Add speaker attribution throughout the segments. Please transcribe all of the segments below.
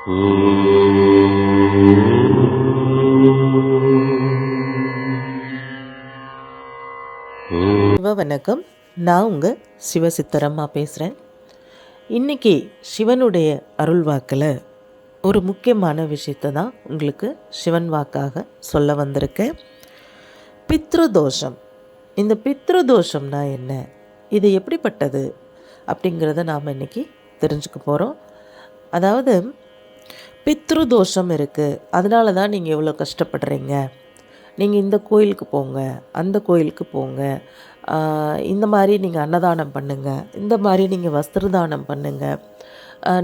Speaker 1: சிவ வணக்கம் நான் உங்கள் சிவசித்தரம்மா பேசுகிறேன் இன்றைக்கி சிவனுடைய அருள் வாக்கில் ஒரு முக்கியமான விஷயத்தை தான் உங்களுக்கு சிவன் வாக்காக சொல்ல வந்திருக்கேன் பித்ருதோஷம். இந்த பித்ருதோஷம்னா என்ன? இது எப்படிப்பட்டது? அப்படிங்கிறத நாம் இன்றைக்கி தெரிஞ்சுக்க போகிறோம் அதாவது பித்ரு தோஷம் இருக்குது அதனால தான் நீங்கள் இவ்வளோ கஷ்டப்படுறீங்க. நீங்கள் இந்த கோயிலுக்கு போங்க அந்த கோயிலுக்கு போங்க. இந்த மாதிரி நீங்கள் அன்னதானம் பண்ணுங்கள் இந்த மாதிரி நீங்கள் வஸ்திரதானம் பண்ணுங்கள்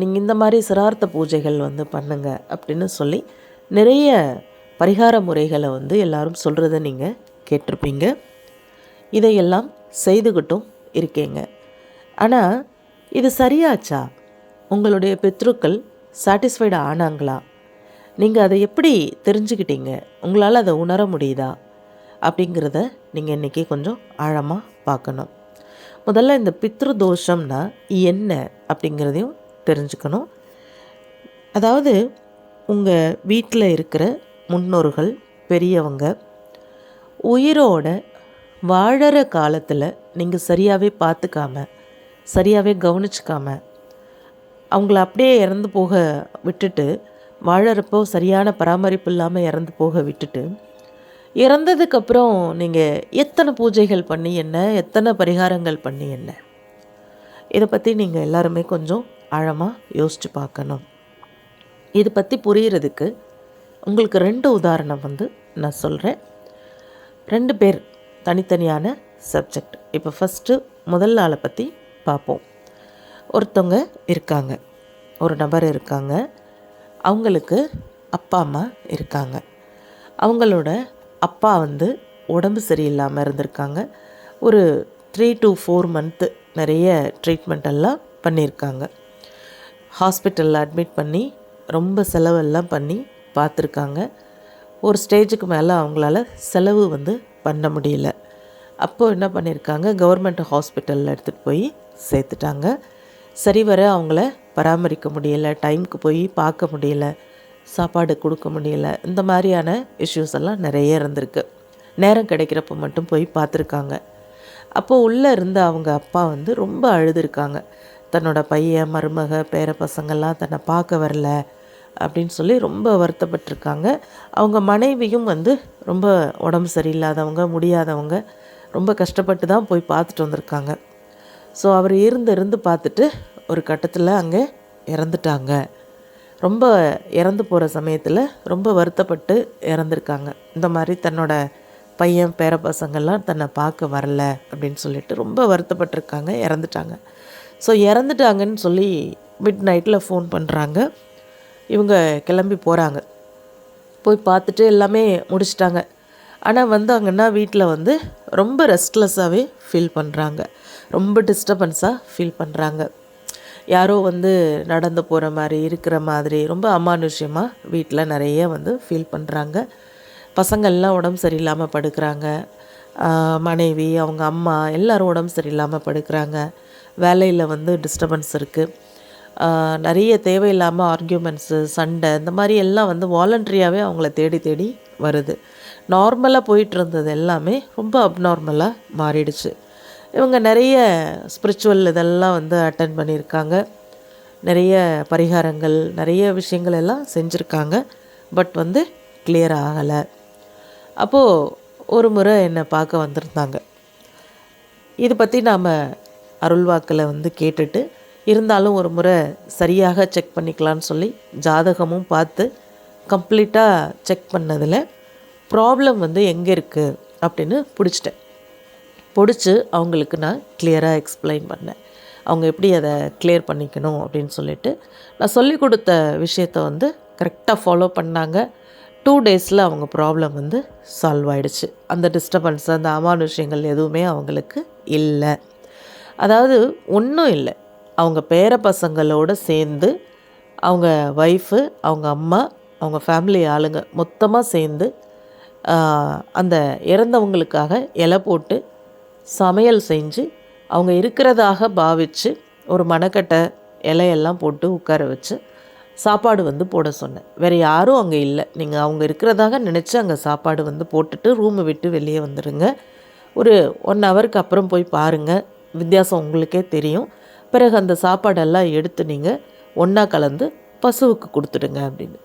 Speaker 1: நீங்கள் இந்த மாதிரி சிரார்த்த பூஜைகள் வந்து பண்ணுங்கள் அப்படின்னு சொல்லி நிறைய பரிகார முறைகளை வந்து எல்லாரும் சொல்கிறத நீங்கள் கேட்டிருப்பீங்க. இதையெல்லாம் செய்துக்கிட்டும் இருக்கீங்க. ஆனால் இது சரியாச்சா? உங்களுடைய பித்ருக்கள் சாட்டிஸ்ஃபைடு ஆனாங்களா? நீங்கள் அதை எப்படி தெரிஞ்சுக்கிட்டீங்க? உங்களால் அதை உணர முடியுதா? அப்படிங்கிறத நீங்கள் இன்றைக்கி கொஞ்சம் ஆழமாக பார்க்கணும். முதல்ல இந்த பித்ரு தோஷம்னா என்ன அப்படிங்கிறதையும் தெரிஞ்சுக்கணும். அதாவது உங்கள் வீட்டில் இருக்கிற முன்னோர்கள் பெரியவங்க உயிரோட வாழற காலத்தில் நீங்கள் சரியாகவே பார்த்துக்காம சரியாகவே கவனிச்சுக்காம அவங்கள அப்படியே இறந்து போக விட்டுட்டு வாழறப்போ சரியான பராமரிப்பு இல்லாமல் இறந்து போக விட்டுட்டு இறந்ததுக்கப்புறம் நீங்கள் எத்தனை பூஜைகள் பண்ணி என்ன எத்தனை பரிகாரங்கள் பண்ணி என்ன? இதை பற்றி நீங்கள் எல்லாருமே கொஞ்சம் ஆழமாக யோசித்து பார்க்கணும். இதை பற்றி புரிகிறதுக்கு உங்களுக்கு ரெண்டு உதாரணம் வந்து நான் சொல்கிறேன் ரெண்டு பேர் தனித்தனியான சப்ஜெக்ட். இப்போ ஃபஸ்ட்டு முதல் ஆளை பற்றி பார்ப்போம். ஒருத்தவங்க இருக்காங்க. ஒரு நபர் இருக்காங்க. அவங்களுக்கு அப்பா அம்மா இருக்காங்க. அவங்களோட அப்பா வந்து உடம்பு சரியில்லாமல் இருந்திருக்காங்க. ஒரு த்ரீ டு ஃபோர் மந்த்து நிறைய ட்ரீட்மெண்ட் எல்லாம் பண்ணியிருக்காங்க. ஹாஸ்பிட்டலில் அட்மிட் பண்ணி ரொம்ப செலவெல்லாம் பண்ணி பார்த்துருக்காங்க. ஒரு ஸ்டேஜுக்கு மேலே அவங்களால செலவு வந்து பண்ண முடியல. அப்போது என்ன பண்ணியிருக்காங்க? கவர்மெண்ட் ஹாஸ்பிட்டலில் எடுத்துகிட்டு போய் சேர்த்துட்டாங்க. சரிவர அவங்கள பராமரிக்க முடியல டைமுக்கு போய் பார்க்க முடியல சாப்பாடு கொடுக்க முடியல இந்த மாதிரியான இஷ்யூஸ் எல்லாம் நிறைய இருந்திருக்கு. நேரம் கிடைக்கிறப்ப மட்டும் போய் பார்த்துருக்காங்க. அப்போது உள்ளே இருந்த அவங்க அப்பா வந்து ரொம்ப அழுதுருக்காங்க. தன்னோட பையன் மருமக பேர பசங்கள்லாம் தன்னை பார்க்க வரல அப்படின்னு சொல்லி ரொம்ப வருத்தப்பட்டிருக்காங்க. அவங்க மனைவியும் வந்து ரொம்ப உடம்பு சரியில்லாதவங்க முடியாதவங்க ரொம்ப கஷ்டப்பட்டு தான் போய் பார்த்துட்டு வந்திருக்காங்க. ஸோ அவர் இருந்து இருந்து பார்த்துட்டு ஒரு கட்டத்தில் அங்கே இறந்துட்டாங்க. ரொம்ப இறந்து போகிற சமயத்தில் ரொம்ப வருத்தப்பட்டு இறந்துருக்காங்க. இந்த மாதிரி தன்னோட பையன் பேர பசங்கள்லாம் தன்னை பார்க்க வரல அப்படின்னு சொல்லிட்டு ரொம்ப வருத்தப்பட்டிருக்காங்க இறந்துட்டாங்க. ஸோ இறந்துட்டாங்கன்னு சொல்லி மிட் நைட்டில் ஃபோன் பண்ணுறாங்க இவங்க கிளம்பி போகிறாங்க போய் பார்த்துட்டு எல்லாமே முடிச்சிட்டாங்க. ஆனால் வந்தாங்கன்னா வீட்டில் வந்து ரொம்ப ரெஸ்ட்லெஸ்ஸாகவே ஃபீல் பண்ணுறாங்க ரொம்ப டிஸ்டர்பன்ஸாக ஃபீல் பண்ணுறாங்க யாரோ வந்து நடந்து போகிற மாதிரி இருக்கிற மாதிரி ரொம்ப அமானுஷ்யமாக வீட்டில் நிறைய வந்து ஃபீல் பண்ணுறாங்க பசங்கள்லாம் உடம்பு சரியில்லாமல் படுக்கிறாங்க. மனைவி அவங்க அம்மா எல்லோரும் உடம்பு சரியில்லாமல் படுக்கிறாங்க. வேலையில் வந்து டிஸ்டர்பன்ஸ் இருக்குது நிறைய தேவையில்லாமல் ஆர்கியூமெண்ட்ஸு சண்டை இந்த மாதிரி எல்லாம் வந்து வாலண்ட்ரியாகவே அவங்கள தேடி தேடி வருது. நார்மலாக போயிட்டு இருந்தது எல்லாமே ரொம்ப அப்நார்மலாக மாறிடுச்சு. இவங்க நிறைய ஸ்பிரிச்சுவல் இதெல்லாம் வந்து அட்டன் பண்ணியிருக்காங்க. நிறைய பரிகாரங்கள் நிறைய விஷயங்கள் எல்லாம் செஞ்சுருக்காங்க. பட் வந்து கிளியர் ஆகலை. அப்போது ஒரு முறை என்னை பார்க்க வந்திருந்தாங்க. இது பற்றி நாம் அருள்வாக்கில் வந்து கேட்டுட்டு இருந்தாலும் ஒரு முறை சரியாக செக் பண்ணிக்கலான்னு சொல்லி ஜாதகமும் பார்த்து கம்ப்ளீட்டாக செக் பண்ணதில் ப்ராப்ளம் வந்து எங்கே இருக்குது அப்படின்னு பிடிச்சிட்டேன். பிடிச்சி அவங்களுக்கு நான் கிளியராக எக்ஸ்பிளைன் பண்ணேன். அவங்க எப்படி அதை கிளியர் பண்ணிக்கணும் அப்படின்னு சொல்லிட்டு நான் சொல்லிக் கொடுத்த விஷயத்த வந்து கரெக்டாக ஃபாலோ பண்ணாங்க. டூ டேஸில் அவங்க ப்ராப்ளம் வந்து சால்வ் ஆகிடுச்சு அந்த டிஸ்டர்பன்ஸ் அந்த அமானுஷ்யங்கள் எதுவுமே அவங்களுக்கு இல்லை. அதாவது ஒன்றும் இல்லை. அவங்க பேர பசங்களோடு சேர்ந்து அவங்க ஒய்ஃபு அவங்க அம்மா அவங்க ஃபேமிலி ஆளுங்க மொத்தமாக சேர்ந்து அந்த இறந்தவங்களுக்காக இலை போட்டு சமையல் செஞ்சு அவங்க இருக்கிறதாக பாவித்து ஒரு மணக்கட்டை இலையெல்லாம் போட்டு உட்கார வச்சு சாப்பாடு வந்து போட சொன்னேன். வேறு யாரும் அங்கே இல்லை. நீங்கள் அவங்க இருக்கிறதாக நினச்சி அங்கே சாப்பாடு வந்து போட்டுட்டு ரூமை விட்டு வெளியே வந்துடுங்க ஒரு ஒன் ஹவருக்கு அப்புறம் போய் பாருங்கள் வித்தியாசம் உங்களுக்கே தெரியும். பிறகு அந்த சாப்பாடெல்லாம் எடுத்து நீங்கள் ஒன்றா கலந்து பசுவுக்கு கொடுத்துடுங்க அப்படின்னு.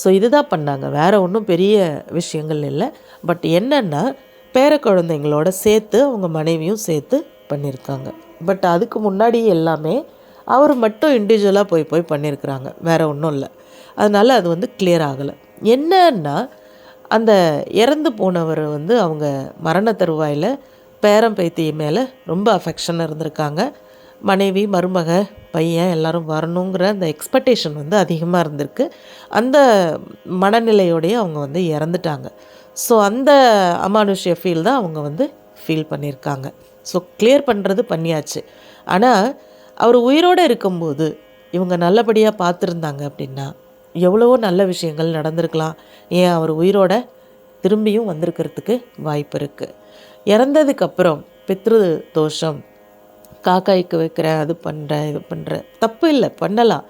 Speaker 1: ஸோ இதுதான் பண்ணாங்க. வேறு ஒன்றும் பெரிய விஷயங்கள் இல்லை. பட் என்னென்னா பேர குழந்தைங்களோட சேர்த்து அவங்க மனைவியும் சேர்த்து பண்ணியிருக்காங்க பட் அதுக்கு முன்னாடி எல்லாமே அவர் மட்டும் இண்டிவிஜுவலாக போய் போய் பண்ணியிருக்கிறாங்க வேறு ஒன்றும் இல்லை. அதனால் அது வந்து கிளியர் ஆகலை. என்னன்னா அந்த இறந்து போனவர் வந்து அவங்க மரண தருவாயில் பேரம் பேத்தி மேலே ரொம்ப அஃபெக்ஷனாக இருந்திருக்காங்க. மனைவி மருமக பையன் எல்லோரும் வரணுங்கிற அந்த எக்ஸ்பெக்டேஷன் வந்து அதிகமாக இருந்திருக்கு. அந்த மனநிலையோடையே அவங்க வந்து இறந்துட்டாங்க. ஸோ அந்த அமானுஷ்ய ஃபீல் தான் அவங்க வந்து ஃபீல் பண்ணியிருக்காங்க. ஸோ கிளியர் பண்ணுறது பண்ணியாச்சு. ஆனால் அவர் உயிரோடு இருக்கும்போது இவங்க நல்லபடியாக பார்த்துருந்தாங்க அப்படின்னா எவ்வளவோ நல்ல விஷயங்கள் நடந்திருக்கலாம். ஏன் அவர் உயிரோட திரும்பியும் வந்திருக்கிறதுக்கு வாய்ப்பு இருக்குது இறந்ததுக்கப்புறம் பித்ரு தோஷம் காக்காய்க்கு வைக்கிறேன் அது பண்ணுறேன் இது பண்ணுறேன் தப்பு இல்லை பண்ணலாம்.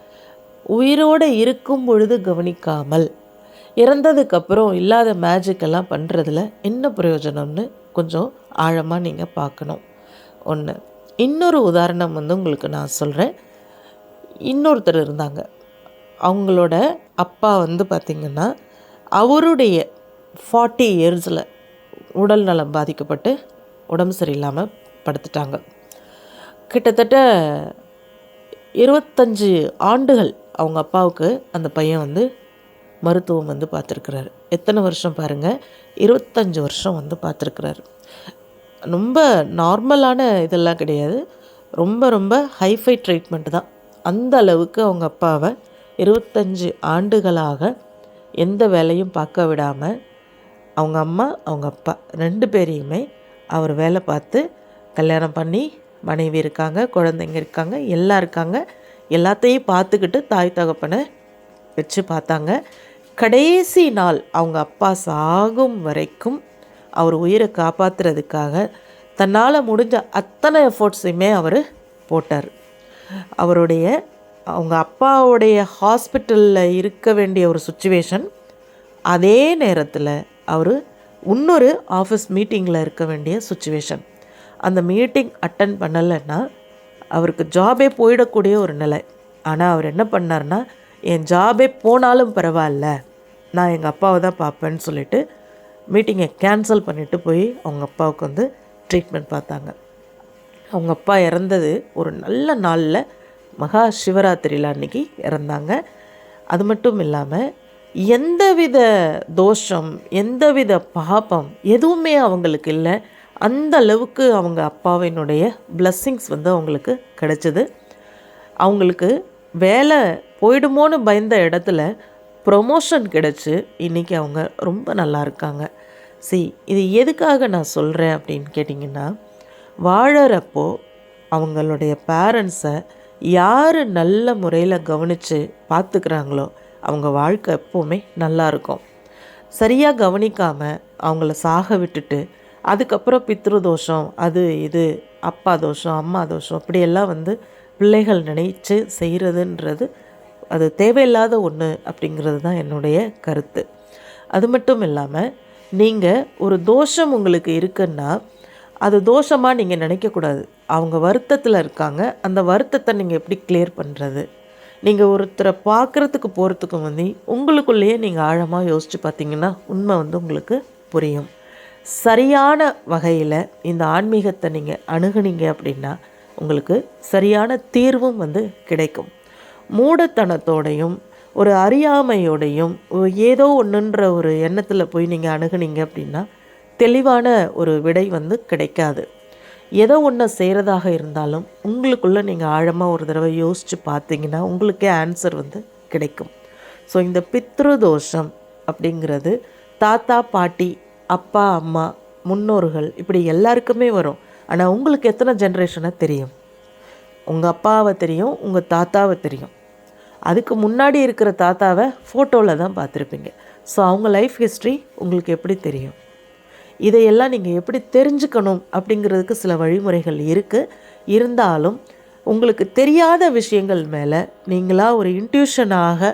Speaker 1: உயிரோடு இருக்கும் பொழுது கவனிக்காமல் இறந்ததுக்கப்புறம் இல்லாத மேஜிக்கெல்லாம் பண்ணுறதுல என்ன பிரயோஜனம்னு கொஞ்சம் ஆழமாக நீங்கள் பார்க்கணும். ஒன்று இன்னொரு உதாரணம் வந்து உங்களுக்கு நான் சொல்கிறேன் இன்னொருத்தர் இருந்தாங்க. அவங்களோட அப்பா வந்து பார்த்திங்கன்னா அவருடைய ஃபார்ட்டி இயர்ஸில் உடல் நலம் பாதிக்கப்பட்டு உடம்பு சரியில்லாமல் படுத்துட்டாங்க. கிட்டத்தட்ட இருபத்தஞ்சி ஆண்டுகள் அவங்க அப்பாவுக்கு அந்த பையன் வந்து மருத்துவம் வந்து பார்த்துருக்குறாரு. எத்தனை வருஷம் பாருங்கள் இருபத்தஞ்சி வருஷம் வந்து பார்த்துருக்குறாரு. ரொம்ப நார்மலான இதெல்லாம் கிடையாது. ரொம்ப ரொம்ப ஹைஃபை ட்ரீட்மெண்ட் தான். அந்த அளவுக்கு அவங்க அப்பாவை இருபத்தஞ்சி ஆண்டுகளாக எந்த வேலையும் பார்க்க விடாமல் அவங்க அம்மா அவங்க அப்பா ரெண்டு பேரையுமே அவர் வேலை பார்த்து கல்யாணம் பண்ணி மனைவி இருக்காங்க குழந்தைங்க இருக்காங்க எல்லாம் இருக்காங்க. எல்லாத்தையும் பார்த்துக்கிட்டு தாய் தகப்பனை வச்சு பார்த்தாங்க. கடைசி நாள் அவங்க அப்பா சாகும் வரைக்கும் அவர் உயிரை காப்பாற்றுறதுக்காக தன்னால் முடிஞ்ச அத்தனை எஃபோர்ட்ஸையுமே அவர் போட்டார். அவருடைய அவங்க அப்பாவுடைய ஹாஸ்பிட்டலில் இருக்க வேண்டிய ஒரு சுச்சுவேஷன் அதே நேரத்தில் அவர் இன்னொரு ஆஃபீஸ் மீட்டிங்கில் இருக்க வேண்டிய சுச்சுவேஷன். அந்த மீட்டிங் அட்டன் பண்ணலைன்னா அவருக்கு ஜாபே போயிடக்கூடிய ஒரு நிலை. ஆனால் அவர் என்ன பண்ணார்னா என் ஜாபே போனாலும் பரவாயில்ல நான் எங்கள் அப்பாவை தான் பார்ப்பேன்னு சொல்லிட்டு மீட்டிங்கை கேன்சல் பண்ணிவிட்டு போய் அவங்க அப்பாவுக்கு வந்து ட்ரீட்மெண்ட் பார்த்தாங்க. அவங்க அப்பா இறந்தது ஒரு நல்ல நாளில் மகா சிவராத்திரியில் அன்றைக்கி இறந்தாங்க. அது மட்டும் இல்லாமல் எந்தவித தோஷம் எந்தவித பாபம் எதுவுமே அவங்களுக்கு இல்லை. அந்த அளவுக்கு அவங்க அப்பாவினுடைய பிளஸ்ஸிங்ஸ் வந்து அவங்களுக்கு கிடைச்சிது. அவங்களுக்கு வேலை போயிடுமோன்னு பயந்த இடத்துல ப்ரொமோஷன் கிடச்சி இன்றைக்கி அவங்க ரொம்ப நல்லா இருக்காங்க. சி இது எதுக்காக நான் சொல்கிறேன் அப்படின்னு கேட்டிங்கன்னா வாழறப்போ அவங்களுடைய பேரண்ட்ஸை யார் நல்ல முறையில் கவனித்து பார்த்துக்கிறாங்களோ அவங்க வாழ்க்கை எப்போவுமே நல்லாயிருக்கும் சரியாக கவனிக்காமல் அவங்கள சாக விட்டுட்டு அதுக்கப்புறம் பித்ரு தோஷம் அது இது அப்பா தோஷம் அம்மா தோஷம் அப்படியெல்லாம் வந்து பிள்ளைகள் நினைச்சு செய்கிறதுன்றது அது தேவையில்லாத ஒன்று அப்படிங்கிறது தான் என்னுடைய கருத்து. அது மட்டும் இல்லாமல் நீங்கள் ஒரு தோஷம் உங்களுக்கு இருக்குன்னா அது தோஷமாக நீங்கள் நினைக்கக்கூடாது. அவங்க வருத்தத்தில் இருக்காங்க. அந்த வருத்தத்தை நீங்கள் எப்படி கிளியர் பண்ணுறது நீங்கள் ஒருத்தரை பார்க்குறதுக்கு போகிறதுக்கு வந்து உங்களுக்குள்ளேயே நீங்கள் ஆழமாக யோசித்து பார்த்தீங்கன்னா உண்மை வந்து உங்களுக்கு புரியும். சரியான வகையில் இந்த ஆன்மீகத்தை நீங்கள் அணுகுனீங்க அப்படின்னா உங்களுக்கு சரியான தீர்வும் வந்து கிடைக்கும். மூடத்தனத்தோடையும் ஒரு அறியாமையோடையும் ஏதோ ஒன்றுன்ற ஒரு எண்ணத்தில் போய் நீங்கள் அணுகுனீங்க அப்படின்னா தெளிவான ஒரு விடை வந்து கிடைக்காது. ஏதோ ஒன்று செய்கிறதாக இருந்தாலும் உங்களுக்குள்ளே நீங்கள் ஆழமாக ஒரு தடவை யோசித்து பார்த்தீங்கன்னா உங்களுக்கே ஆன்சர் வந்து கிடைக்கும். ஸோ இந்த பித்ரு தோஷம் அப்படிங்கிறது தாத்தா பாட்டி அப்பா அம்மா முன்னோர்கள் இப்படி எல்லாருக்குமே வரும். ஆனால் உங்களுக்கு எத்தனை ஜென்ரேஷனாக தெரியும்? உங்கள் அப்பாவை தெரியும் உங்கள் தாத்தாவை தெரியும். அதுக்கு முன்னாடி இருக்கிற தாத்தாவை ஃபோட்டோவில் தான் பார்த்துருப்பீங்க. ஸோ அவங்க லைஃப் ஹிஸ்ட்ரி உங்களுக்கு எப்படி தெரியும்? இதையெல்லாம் நீங்கள் எப்படி தெரிஞ்சுக்கணும் அப்படிங்கிறதுக்கு சில வழிமுறைகள் இருக்குது இருந்தாலும் உங்களுக்கு தெரியாத விஷயங்கள் மேலே நீங்களாக ஒரு இன்ட்யூஷனாக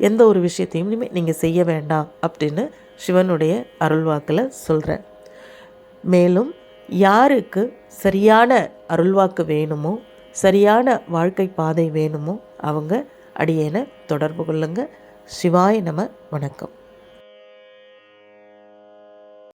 Speaker 1: எந்த ஒரு விஷயத்தையும் நீங்கள் செய்ய வேண்டாம் அப்படின்னு சிவனுடைய அருள்வாக்கில் சொல்கிறேன் மேலும் யாருக்கு சரியான அருள்வாக்கு வேணுமோ சரியான வாழ்க்கை பாதை வேணுமோ அவங்க அடியேனை தொடர்பு கொள்ளுங்க. சிவாய நம வணக்கம்.